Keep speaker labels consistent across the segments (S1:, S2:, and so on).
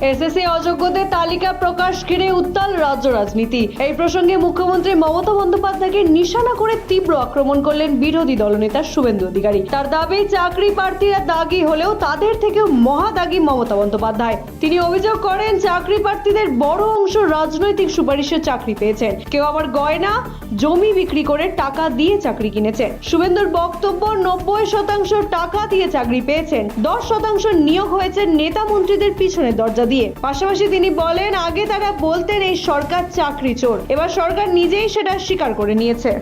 S1: SSC অযোগ্যদের তালিকা প্রকাশ ঘিরে উত্তাল রাজ্য রাজনীতি। এই প্রসঙ্গে মুখ্যমন্ত্রী মমতা বন্দ্যোপাধ্যায়কে নিশানা করে তীব্র আক্রমণ করলেন বিরোধী দলনেতা শুভেন্দু অধিকারী। তার দাবি, চাকরি প্রার্থীরা দাগি হলেও তাদের থেকেও মহাদাগী মমতা বন্দ্যোপাধ্যায়। তিনি অভিযোগ করেন, চাকরি প্রার্থীদের বড় অংশ রাজনৈতিক সুপারিশে চাকরি পেয়েছেন। কেউ আবার গয়না, জমি বিক্রি করে টাকা দিয়ে চাকরি কিনেছেন শুভেন্দুর বক্তব্য, নব্বই শতাংশ টাকা দিয়ে চাকরি পেয়েছেন। দশ শতাংশ নিয়োগ হয়েছে নেতা মন্ত্রীদের পিছনে দরজা দিয়ে। পাশাপাশি তিনি বলেন, আগে তারা বলতেন এই সরকার চাকরি চোর। এবার সরকার নিজেই সেটা স্বীকার করে নিয়েছে।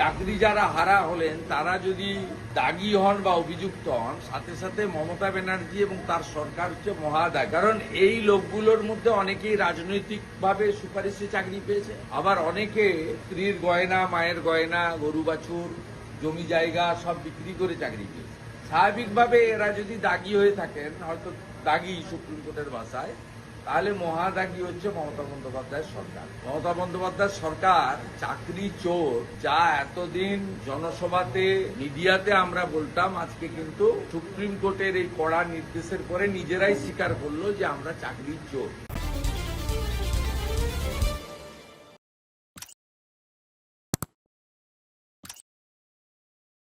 S2: চাকরি যারা হারা হলেন, তারা যদি দাগি হন বা অভিযুক্ত হন, সাথে সাথে মমতা ব্যানার্জি এবং তার সরকার হচ্ছে মহাদায়। কারণ এই লোকগুলোর মধ্যে অনেকেই রাজনৈতিকভাবে সুপারিশে চাকরি পেয়েছে। আবার অনেকে স্ত্রীর গয়না, মায়ের গয়না, গরু বাছুর, জমি জায়গা সব বিক্রি করে চাকরি পেয়েছে। স্বাভাবিকভাবে এরা যদি দাগি হয়ে থাকেন, হয়তো দাগি সুপ্রিম কোর্টের ভাষায়, তাহলে মহাদাগি হচ্ছে মমতা বন্দ্যোপাধ্যায়ের সরকার। মমতা বন্দ্যোপাধ্যায় সরকার চাকরি চোর, যা এতদিন জনসভাতে, মিডিয়াতে আমরা বলতাম, আজকে কিন্তু সুপ্রিম কোর্টের এই কড়া নির্দেশের পরে নিজেরাই স্বীকার করল যে আমরা চাকরি চোর।